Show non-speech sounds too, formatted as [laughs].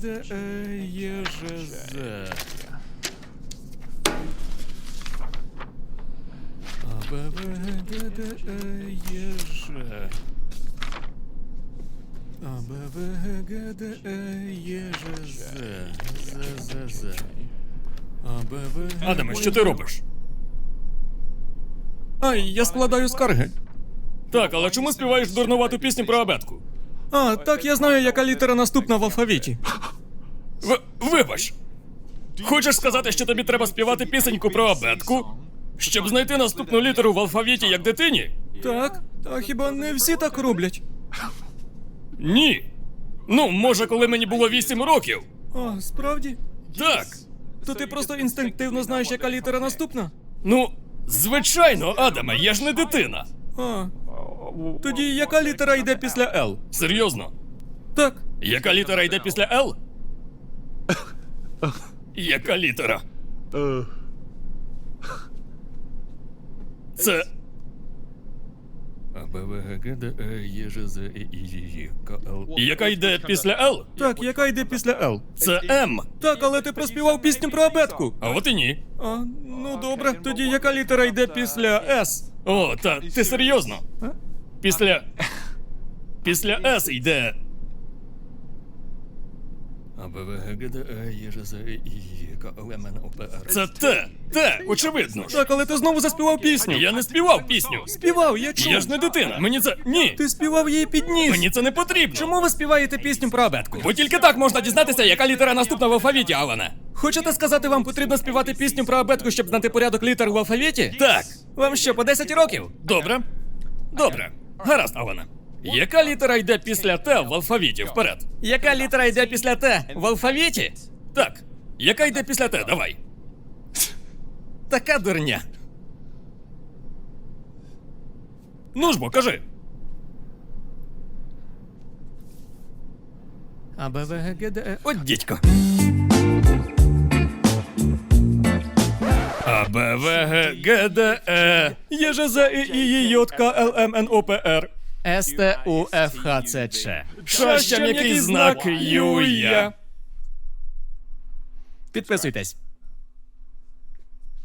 Д, Е, Є, Ж, З. А, Б, В, Г, Г, Д, Е, Є, Ж. А, Б, В, Г, Г, Д, Е, Є, Ж, З. З, З, З. А, Б, В, Г, Адаме, що ти робиш? Ай, я складаю скарги. Так, але чому співаєш дурнувату пісню про абетку? А, так я знаю, яка літера наступна в алфавіті. В... Вибач. Хочеш сказати, що тобі треба співати пісеньку про абетку? Щоб знайти наступну літеру в алфавіті як дитині? Так, а хіба не всі так роблять? Ні. Ну, може, коли мені було 8 років. А, справді? Так. То ти просто інстинктивно знаєш, яка літера наступна? Ну, звичайно, Адаме, я ж не дитина. А. Тоді яка літера йде після Л? Серйозно. Так. Яка літера йде після Л? Яка літера? Це. А, Б, В, Г, Г, Д, Е, Є, Ж, З, І, І, Й, К, Л. Яка йде після Л? Так, яка йде після Л? Це М. Так, але ти проспівав пісню про абетку. А от і ні. А, ну добре. Тоді яка літера йде після С? О, та ти серйозно? А? Після. [laughs] Після С йде. Це Т. Т, очевидно. ж. Так, але ти знову заспівав пісню. Я не співав пісню. Співав, я чув. Я ж не дитина. Мені це. Ні. Ти співав її під ніс. Мені це не потрібно. Чому ви співаєте пісню про абетку? Бо тільки так можна дізнатися, яка літера наступна в алфавіті, Алане. Хочете сказати, вам потрібно співати пісню про абетку, щоб знати порядок літер в алфавіті? Так. Вам що, по 10 років? Добре. Добре. Гаразд, Алане. Яка літера йде після Т в алфавіті вперед? Яка літера йде після Т в алфавіті? Так. Яка йде після Т? Давай. Така дурня. Ну ж бо, кажи. А Б, В, Г, Д, Е. От дідько. А, Б, В, Г, Г, Д, Е. Є Ж, З, І, І, Й, Й, К, Л, М, Н, О, П, Р. С, Т, У, Ф, Х, Ц, Ч. Ша, ще м'який знак Юя. Підписуйтесь.